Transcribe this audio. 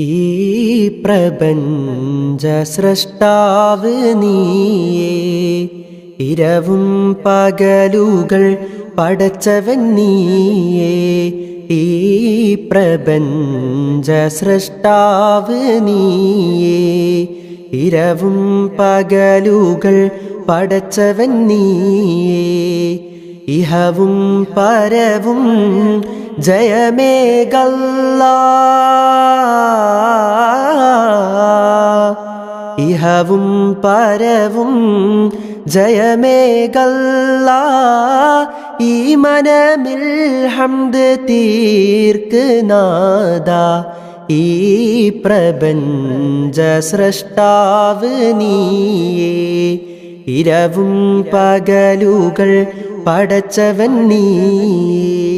ഈ പ്രപഞ്ച സൃഷ്ടാവ് നീയേ. ഇരവും പകലുകൾ പടച്ചവൻ നീയേ. ഈ പ്രപഞ്ച സൃഷ്ടാവ് നീയേ. ഇരവും പകലുകൾ പടച്ചവൻ നീയേ. ഇഹവും പരവും ജയമേകല്ല. ഇഹവും പരവും ജയമേകല്ല. ഈ മനമിൽ ഹംദ് തീർക്ക് നാദ. ഈ പ്രപഞ്ച സൃഷ്ടാവ് നീയേ. ഇരവും പകലുകൾ പടച്ചവൻ നീയേ.